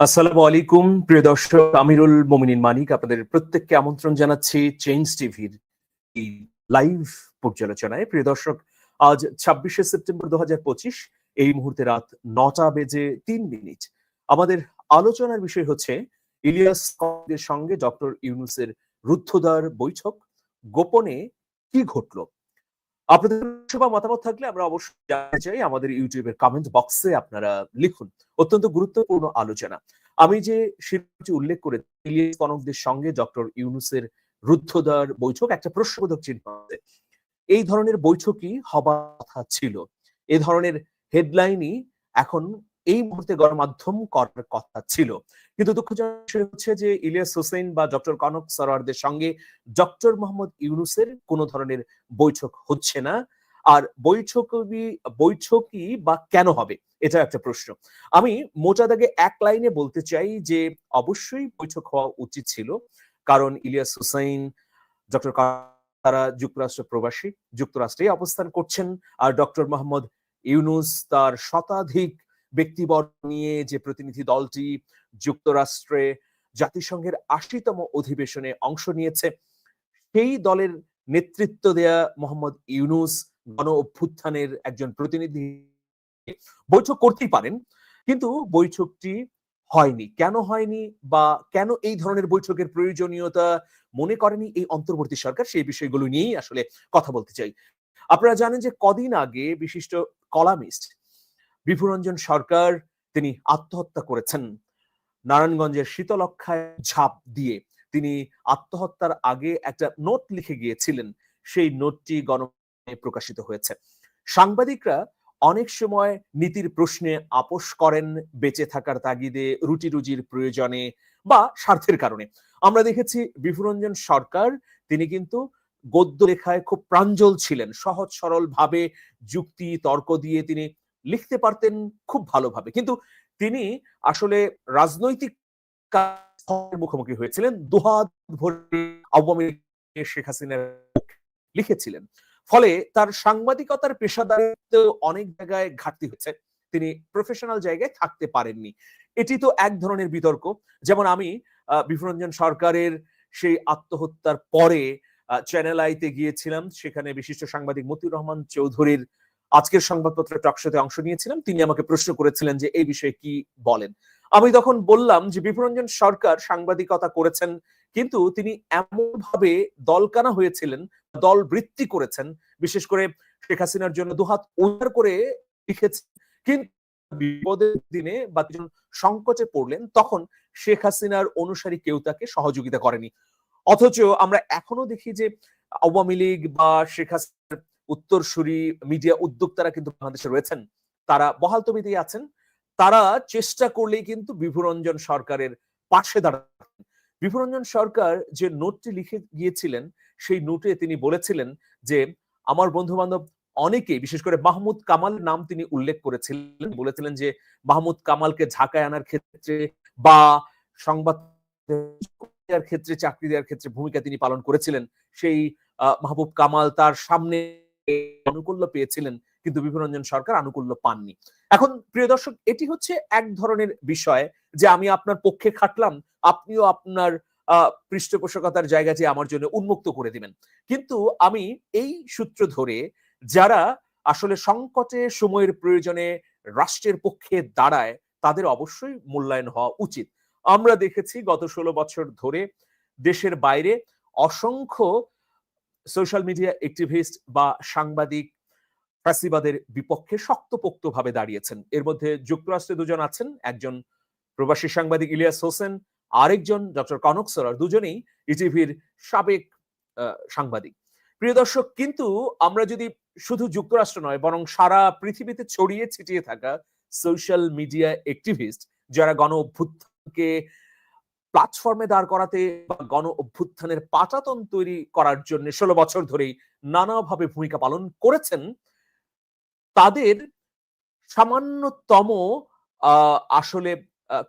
আসসালামু আলাইকুম, প্রিয় দর্শক, আমিরুল মোমিনিন মানিক আপনাদের প্রত্যেককে আমন্ত্রণ জানাচ্ছি চেঞ্জ টিভির এই লাইভ পর্যালোচনায়। প্রিয় দর্শক, আজ ছাব্বিশে সেপ্টেম্বর দু পঁচিশ, এই মুহূর্তে রাত নটা বেজে তিন মিনিট। আমাদের আলোচনার বিষয় হচ্ছে ইলিয়াস সঙ্গে ডক্টর ইউনুসের রুদ্ধদ্বার বৈঠক। গোপনে কি ঘটলো? আপনাদের সভা মতামত থাকলে আমরা অবশ্যই জানতে চাই আমাদের ইউটিউবের কমেন্ট বক্সে আপনারা লিখুন। অত্যন্ত গুরুত্বপূর্ণ আলোচনা। আমি যে শিল্পটি উল্লেখ করে ইলিয়াস কনকদের সঙ্গে ডক্টর ইউনুসের রুদ্ধদ্বার বৈঠক, একটা প্রশ্নবোধক চিহ্ন আছে। এই ধরনের বৈঠকই হবার কথা ছিল। এ ধরনের হেডলাইনই এখন এই মুহূর্তে গণমাধ্যম করার কথা ছিল। কিন্তু দুঃখজনক হচ্ছে যে ইলিয়াস হোসেন বা ডক্টর কনক সরোয়ারদের সঙ্গে ডক্টর মোহাম্মদ ইউনুসের কোন ধরনের বৈঠক হচ্ছে না। আর বৈঠকই বৈঠকই বা কেন হবে, এটা একটা প্রশ্ন। আমি মোটা দাগে এক লাইনে বলতে চাই যে অবশ্যই বৈঠক হওয়া উচিত ছিল। কারণ ইলিয়াস হুসাইন ডক্টর তারা যুক্তরাষ্ট্র প্রবাসী যুক্তরাষ্ট্রে অবস্থান করছেন। আর ডক্টর মোহাম্মদ ইউনুস তার শতাধিক ব্যক্তিবর্গ নিয়ে যে প্রতিনিধি দলটি যুক্তরাষ্ট্রে জাতিসংঘের আশিতম অধিবেশনে অংশ নিয়েছে, সেই দলের নেতৃত্ব দেয়া মোহাম্মদ ইউনুস গণ অভ্যুত্থানের একজন প্রতিনিধি বৈঠক করতেই পারেন, কিন্তু বৈঠকটি হয়নি। কেন হয়নি বা কেন এই ধরনের বৈঠকের প্রয়োজনীয়তা মনে করেনি এই অন্তর্বর্তী সরকার, সেই বিষয়গুলো নিয়েই আসলে কথা বলতে চাই। আপনারা জানেন যে কদিন আগে বিশিষ্ট কলামিস্ট বিভুরঞ্জন সরকার তিনি আত্মহত্যা করেছেন। নারায়ণগঞ্জের শীতলক্ষায় ঝাঁপ দিয়ে তিনি আত্মহত্যার আগে একটা নোট লিখে গিয়েছিলেন। সেই নোটটি গণ প্রকাশিত হয়েছে। সাংবাদিকরা অনেক সময় নীতির প্রশ্নে আপোষ করেন, বেঁচে থাকার তাগিদে রুটি রুজির প্রয়োজনে বা স্বার্থের কারণে। আমরা দেখেছি বিভুরঞ্জন সরকার, তিনি কিন্তু গদ্য লেখায় খুব প্রাঞ্জল ছিলেন। সহজ সরল ভাবে যুক্তি, তর্ক দিয়ে তিনি লিখতে পারতেন খুব ভালোভাবে। কিন্তু তিনি আসলে রাজনৈতিক মুখোমুখি হয়েছিলেন। দুহাত ভরে আওয়ামী শেখ হাসিনার লিখেছিলেন। ফলে তার সাংবাদিকতার পেশাদারিত্ব অনেক জায়গায় ঘাটতি হয়েছে। তিনি প্রফেশনাল জায়গায় থাকতে পারেননি। এটি তো এক ধরনের বিতর্ক। যেমন আমি বিভরঞ্জন সরকারের সেই আত্মহত্যার পরে চ্যানেল আইতে গিয়েছিলাম। সেখানে বিশিষ্ট সাংবাদিক মতিউর রহমান চৌধুরীর আজকের সংবাদপত্রের টকশোতে অংশ নিয়েছিলাম। তিনি আমাকে প্রশ্ন করেছিলেন যে এই বিষয়ে কি বলেন? আমি তখন বললাম যে বিভরঞ্জন সরকার সাংবাদিকতা করেছেন, কিন্তু তিনি এমন ভাবে দলকানা হয়েছিলেন দল বৃত্তি করেছেন, বিশেষ করে শেখ হাসিনার জন্য দুহাত উদ্ধার করে লিখেছেন। কিন্তু বিপদের দিনে বা সংকটে পড়লেন, তখন শেখ হাসিনার অনুসারী কেউ তাকে সহযোগিতা করেনি। অথচ আমরা এখনও দেখি যে আওয়ামী লীগ বা শেখ হাসিনার উত্তরসূরি মিডিয়া উদ্যোক্তারা কিন্তু বাংলাদেশে রয়েছেন। তারা বহাল তবিতে আছেন। তারা চেষ্টা করলেই কিন্তু বিভুরঞ্জন সরকারের পাশে দাঁড়ান বিভুরঞ্জন সরকার যে নোটটি লিখে গিয়েছিলেন, সেই নোটে তিনি বলেছিলেন যে, আমার বন্ধু বান্ধব অনেকেই, বিশেষ করে মাহমুদ কামাল নাম তিনি উল্লেখ করেছিলেন, বলেছিলেন যে, মাহমুদ কামালকে ঝাঁকায় আনার ক্ষেত্রে বা সংবাদ ক্ষেত্রে, চাকরি দেওয়ার ক্ষেত্রে ভূমিকা তিনি পালন করেছিলেন। সেই মাহবুব কামাল তার সামনে আনুকূল্য পেয়েছিলেন, কিন্তু বিভুরঞ্জন সরকার আনুকূল্য পাননি। এখন, প্রিয় দর্শক, এটি হচ্ছে এক ধরনের বিষয় যে আমি আপনার পক্ষে খাটলাম, আপনিও আপনার পৃষ্ঠপোষকতার জায়গাটি আমার জন্য উন্মুক্ত করে দিবেন। কিন্তু আমি এই সূত্র ধরে যারা আসলে সংকটে, সময়ের প্রয়োজনে রাষ্ট্রের পক্ষে দাঁড়ায়, তাদের অবশ্যই মূল্যায়ন হওয়া উচিত। আমরা দেখেছি গত ষোলো বছর ধরে দেশের বাইরে অসংখ্য সোশ্যাল মিডিয়া অ্যাক্টিভিস্ট বা সাংবাদিক ফ্যাসিবাদের বিপক্ষে শক্তপোক্ত ভাবে দাঁড়িয়েছেন। এর মধ্যে যুক্তরাষ্ট্রে দুজন আছেন, একজন প্রবাসী সাংবাদিক ইলিয়াস হোসেন, আরেকজন ডক্টর কনক সরার, দুজনেই ইটিভির সাবেক সাংবাদিক। প্রিয় দর্শক, কিন্তু আমরা যদি শুধু যুক্তরাষ্ট্র নয়, বরং সারা পৃথিবীতে ছড়িয়ে ছিটিয়ে থাকা সোশ্যাল মিডিয়া অ্যাক্টিভিস্ট যারা গণ অভ্যুত্থানকে প্ল্যাটফর্মে দাঁড় করাতে বা গণ অভ্যুত্থানের পাটাতন তৈরি করার জন্য ষোলো বছর ধরেই নানাভাবে ভূমিকা পালন করেছেন। তাদের সামান্যতম আসলে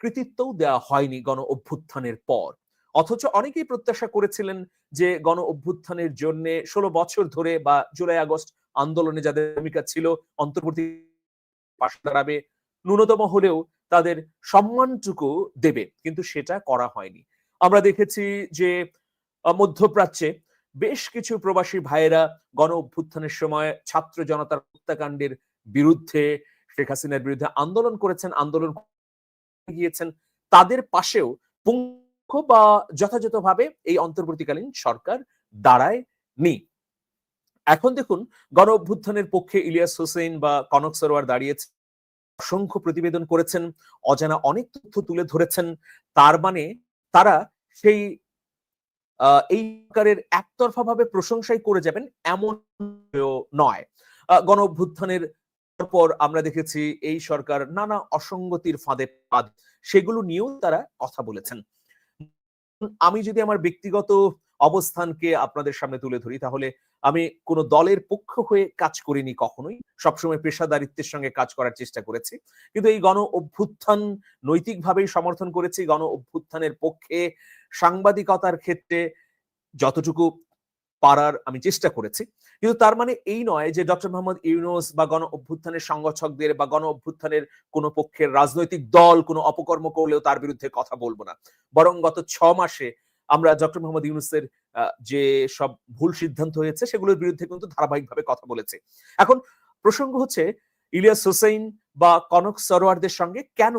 কৃতিত্বও দেওয়া হয়নি গণ অভ্যুত্থানের পর। অথচ অনেকেই প্রত্যাশা করেছিলেন যে গণ অভ্যুত্থানের জন্য ষোলো বছর ধরে বা জুলাই, আগস্ট আন্দোলনে যাদের ভূমিকা ছিল, অন্তর্বর্তী পাশে দাঁড়াবে। ন্যূনতম হলেও তাদের সম্মানটুকু দেবে, কিন্তু সেটা করা হয়নি। আমরা দেখেছি যে মধ্যপ্রাচ্যে বেশ কিছু প্রবাসী ভাইয়েরা গণ অভ্যুত্থানের সময় ছাত্র জনতার হত্যাকাণ্ডের বিরুদ্ধে, শেখ হাসিনার বিরুদ্ধে আন্দোলন করেছেন, আন্দোলন গিয়েছেন। তাদের পাশেও পুঙ্খ বা যথাযথভাবে এই অন্তর্বর্তীকালীন সরকার দাঁড়ায় নি এখন দেখুন, গণ অভ্যুত্থানের পক্ষে ইলিয়াস হোসেন বা কনক সরোয়ার দাঁড়িয়েছে। অসংখ্য প্রতিবেদন করেছেন, অজানা অনেক তথ্য তুলে ধরেছেন। তার মানে তারা সেই এই সরকারের একতরফা ভাবে প্রশংসাই করে যাবেন এমন নয়। গণ অভ্যুত্থানের পর আমরা দেখেছি এই সরকার নানা অসঙ্গতির ফাঁদে পাদ সেগুলো নিয়েও তারা কথা বলেছেন। আমি যদি আমার ব্যক্তিগত অবস্থানকে আপনাদের সামনে তুলে ধরি, তাহলে আমি কোনো দলের পক্ষ হয়ে কাজ করিনি কখনোই। সবসময় পেশাদারিত্বের সঙ্গে কাজ করার চেষ্টা করেছি। কিন্তু এই গণ অভ্যুত্থান নৈতিকভাবেই সমর্থন করেছি। গণ অভ্যুত্থানের পক্ষে সাংবাদিকতার ক্ষেত্রে যতটুকু পারার আমি চেষ্টা করেছি। কিন্তু তার মানে এই নয় যে ডক্টর মোহাম্মদ ইউনুস বা গণ অভ্যুত্থানের সংগঠকদের বা গণ অভ্যুত্থানের কোনো পক্ষের রাজনৈতিক দল কোনো অপকর্ম করলেও তার বিরুদ্ধে কথা বলব না। বরং গত ছ মাসে আমরা ডক্টর মোহাম্মদ ইউনুসের যে সব ভুল সিদ্ধান্ত হয়েছে, সেগুলোর বিরুদ্ধে কিন্তু ধারাবাহিকভাবে কথা বলেছে। এখন প্রসঙ্গ হচ্ছে, ইলিয়াস হোসেইন বা কনক সরোয়ারদের সঙ্গে কেন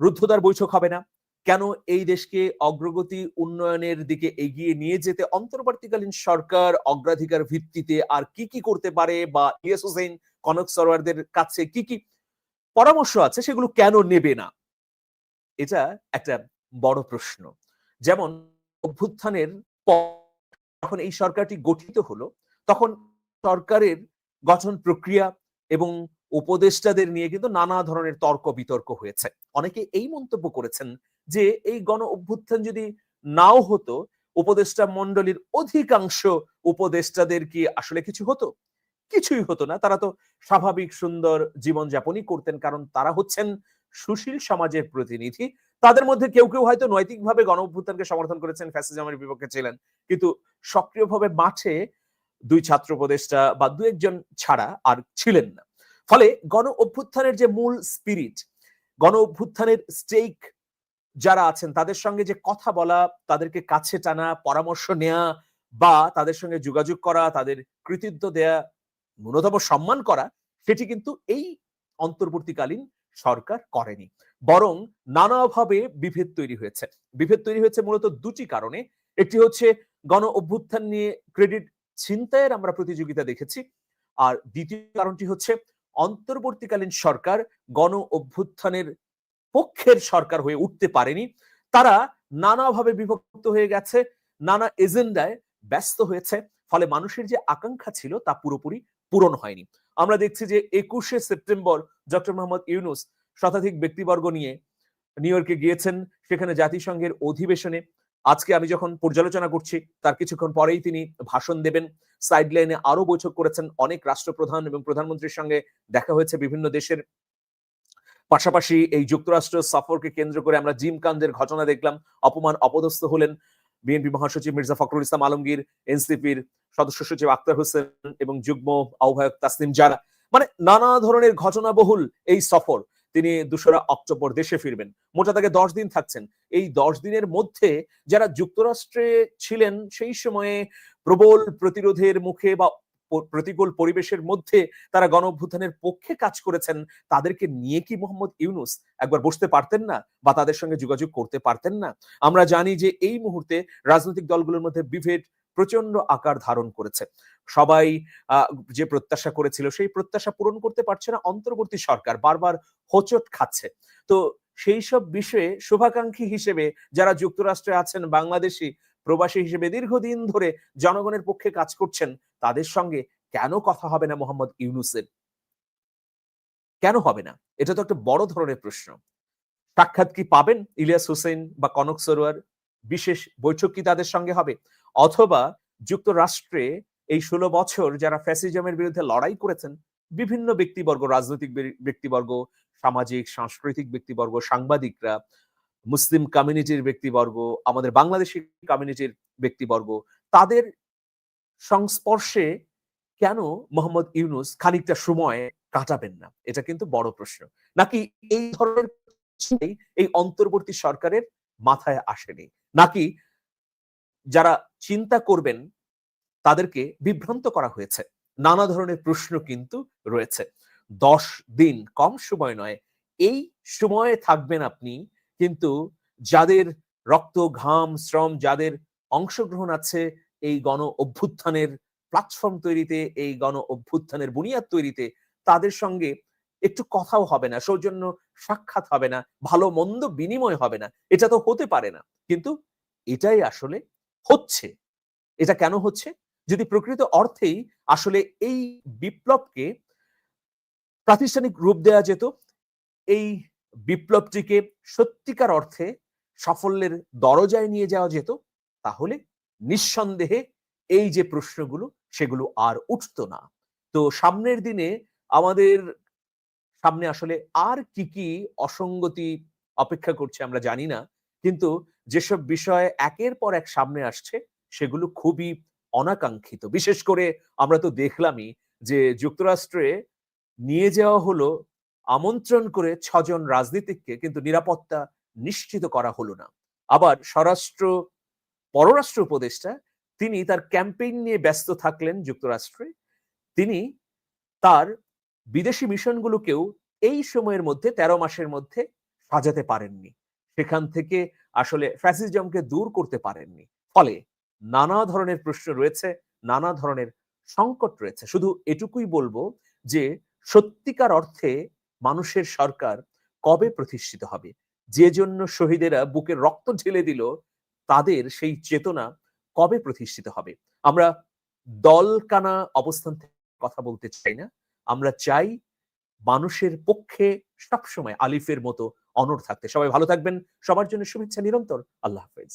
রুদ্ধদ্বার বৈঠক হবে না? কেন এই দেশকে অগ্রগতি উন্নয়নের দিকে এগিয়ে নিয়ে যেতে অন্তর্বর্তীকালীন সরকার অগ্রাধিকার ভিত্তিতে আর কি কি করতে পারে বা ইলিয়াস হোসেন কনক সরোয়ারদের কাছে কি কি পরামর্শ আছে, সেগুলো কেন নেবে না? এটা একটা বড় প্রশ্ন। যেমন অভ্যুত্থানের যখন এই সরকারটি গঠিত হলো, তখন সরকারের গঠন প্রক্রিয়া এবং উপদেষ্টাদের নিয়ে কিন্তু নানা ধরনের তর্ক বিতর্ক হয়েছে। অনেকে এই মন্তব্য করেছেন যে, এই গণ অভ্যুত্থান যদি নাও হতো, উপদেষ্টা মন্ডলীর অধিকাংশ উপদেষ্টাদের কি আসলে কিছু হতো? কিছুই হতো না। তারা তো স্বাভাবিক সুন্দর জীবনযাপনই করতেন, কারণ তারা হচ্ছেন সুশীল সমাজের প্রতিনিধি। তাদের মধ্যে কেউ কেউ হয়তো নৈতিকভাবে গণ অভ্যুত্থানকে সমর্থন করেছেন, ফ্যাসিজমের বিপক্ষে ছিলেন। কিন্তু সক্রিয়ভাবে মাঠে দুই ছাত্র উপদেষ্টা বা দু একজন ছাড়া আর ছিলেন না। ফলে গণ অভ্যুত্থানের যে মূল স্পিরিট গণ অভ্যুত্থানের স্টেক যারা আছেন, তাদের সঙ্গে যে কথা বলা, তাদেরকে কাছে টানা, পরামর্শ নেয়া বা তাদের সঙ্গে যোগাযোগ করা, তাদের কৃতিত্ব দেয়া, ন্যূনতম সম্মান করা, সেটি কিন্তু এই অন্তর্বর্তীকালীন সরকার করেনি। বরং নানাভাবে বিভেদ তৈরি হয়েছে। বিভেদ তৈরি হয়েছে মূলত দুটি কারণে। একটি হচ্ছে গণ অভ্যুত্থান নিয়ে ক্রেডিট ছিনতাইয়ের আমরা প্রতিযোগিতা দেখেছি। আর দ্বিতীয় কারণটি হচ্ছে অন্তর্বর্তীকালীন সরকার গণ অভ্যুত্থানের পক্ষের সরকার হয়ে উঠতে পারেনি। তারা নানাভাবে বিভক্ত হয়ে গেছে, নানা এজেন্ডায় ব্যস্ত হয়েছে। ফলে মানুষের যে আকাঙ্ক্ষা ছিল তা পুরোপুরি পূরণ হয়নি। আমরা দেখছি যে একুশে সেপ্টেম্বর ডক্টর মোহাম্মদ ইউনুস শতাধিক ব্যক্তিবর্গ নিয়ে নিউ ইয়র্কে গিয়েছেন। সেখানে জাতিসংঘের অধিবেশনে আজকে আমি যখন পর্যালোচনা করছি, তার কিছুক্ষণ পরেই তিনি ভাষণ দেবেন। সাইডলাইনে আরও বৈঠক করেছেন অনেক রাষ্ট্রপ্রধান এবং প্রধানমন্ত্রীর সঙ্গে দেখা হয়েছে বিভিন্ন দেশের। পাশাপাশি এই যুক্তরাষ্ট্র সফরকে কেন্দ্র করে আমরা জিম কান্দের ঘটনা দেখলাম। অপমান, অপদস্থ হলেন বিএনপি মহাসচিব মির্জা ফখরুল ইসলাম আলমগীর এনসিপির সদস্য সচিব আক্তার হোসেন এবং যুগ্ম আহ্বায়ক তাসনিম জারা। মানে নানা ধরনের ঘটনাবহুল এই সফর। তিনি দোসরা অক্টোবর দেশে ফিরবেন। মোটা তাকে দশ দিন থাকছেন। এই দশ দিনের মধ্যে যারা যুক্তরাষ্ট্রে ছিলেন, সেই সময়ে প্রবল প্রতিরোধের মুখে বা প্রতিকূল পরিবেশের মধ্যে তারা গণ পক্ষে কাজ করেছেন, তাদেরকে নিয়ে কি মোহাম্মদ ইউনুস একবার বসতে পারতেন না বা তাদের সঙ্গে যোগাযোগ করতে পারতেন না? আমরা জানি যে এই মুহূর্তে রাজনৈতিক দলগুলোর মধ্যে বিভেদ প্রচণ্ড আকার ধারণ করেছে। সবাই যে প্রত্যাশা করেছিল সেই প্রত্যাশা পূরণ করতে পারছে না, অন্তর্বর্তী সরকার বারবার হোচট খাচ্ছে। তো সেই সব বিষয়ে শুভাকাঙ্ক্ষী হিসেবে যারা যুক্তরাষ্ট্রে আছেন, বাংলাদেশি প্রবাসী হিসেবে দীর্ঘদিন ধরে জনগণের পক্ষে কাজ করছেন, তাদের সঙ্গে কেন কথা হবে না মোহাম্মদ ইউনুসের? কেন হবে না? এটা তো একটা বড় ধরনের প্রশ্ন। সাক্ষাৎ কি পাবেন ইলিয়াস হোসেন বা কনক সরোয়ার? বিশেষ বৈঠক কি তাদের সঙ্গে হবে? অথবা যুক্তরাষ্ট্রে এই ষোলো বছর যারা ফ্যাসিজমের বিরুদ্ধে লড়াই করেছেন, বিভিন্ন ব্যক্তিবর্গ, রাজনৈতিক ব্যক্তিবর্গ, সামাজিক, সাংস্কৃতিক ব্যক্তিবর্গ, সাংবাদিকরা, মুসলিম কমিউনিটির ব্যক্তিবর্গ, আমাদের বাংলাদেশি কমিউনিটির ব্যক্তিবর্গ, তাদের সংস্পর্শে কেন মোহাম্মদ ইউনুস খানিকটা সময় কাটাবেন না? এটা কিন্তু বড় প্রশ্ন। নাকি এই ধরনের এই অন্তর্বর্তী সরকারের মাথায় আসেনি? নাকি যারা চিন্তা করবেন, তাদেরকে বিভ্রান্ত করা হয়েছে। নানা ধরনের প্রশ্ন কিন্তু রয়েছে। দশ দিন কম সময় নয়, এই সময়ে থাকবেন আপনি, কিন্তু যাদের রক্ত, ঘাম, শ্রম, যাদের অংশগ্রহণ আছে, এই গণ অভ্যুত্থানের প্ল্যাটফর্ম তৈরিতে, এই গণ অভ্যুত্থানের বুনিয়াদ তৈরিতে, তাদের সঙ্গে একটু কথাও হবে না, সৌজন্য সাক্ষাৎ হবে না, ভালো মন্দ বিনিময় হবে না। এটা তো হতে পারে না। কিন্তু এটাই আসলে হচ্ছে। এটা কেন হচ্ছে? যদি প্রকৃত অর্থেই আসলে এই বিপ্লবকে প্রাতিষ্ঠানিক রূপ দেওয়া যেত, এই বিপ্লবটিকে সত্যিকার অর্থে সাফল্যের দরজায় নিয়ে যাওয়া যেত, তাহলে নিঃসন্দেহে এই যে প্রশ্নগুলো, সেগুলো আর উঠতো না। তো সামনের দিনে আমাদের সামনে আসলে আর কি কি অসঙ্গতি অপেক্ষা করছে আমরা জানি না। কিন্তু যেসব বিষয় একের পর এক সামনে আসছে, সেগুলো খুবই অনাকাঙ্ক্ষিত। বিশেষ করে আমরা তো দেখলামই যে যুক্তরাষ্ট্রে নিয়ে যাওয়া হলো, আমন্ত্রণ করে ছজন রাজনীতিককে কিন্তু নিরাপত্তা নিশ্চিত করা হলো না। আবার স্বরাষ্ট্র, পররাষ্ট্র উপদেষ্টা, তিনি তার ক্যাম্পেইন নিয়ে ব্যস্ত থাকলেন যুক্তরাষ্ট্রে। তিনি তার বিদেশি মিশনগুলোকেও এই সময়ের মধ্যে ১৩ মাসের মধ্যে সাজাতে পারেননি। সেখান থেকে আসলে ফ্যাসিজমকে দূর করতে পারেননি। ফলে নানা ধরনের প্রশ্ন রয়েছে, নানা ধরনের সংকট রয়েছে। শুধু এটুকুই বলব যে, সত্যিকার অর্থে মানুষের সরকার কবে প্রতিষ্ঠিত হবে? যে জন্য শহীদেরা বুকের রক্ত ঢেলে দিল, তাদের সেই চেতনা কবে প্রতিষ্ঠিত হবে? আমরা দলকানা অবস্থান থেকে কথা বলতে চাই না। আমরা চাই মানুষের পক্ষে সবসময় আলিফের মতো অনড় থাকতে। সবাই ভালো থাকবেন। সবার জন্য শুভেচ্ছা নিরন্তর। আল্লাহ হাফেজ।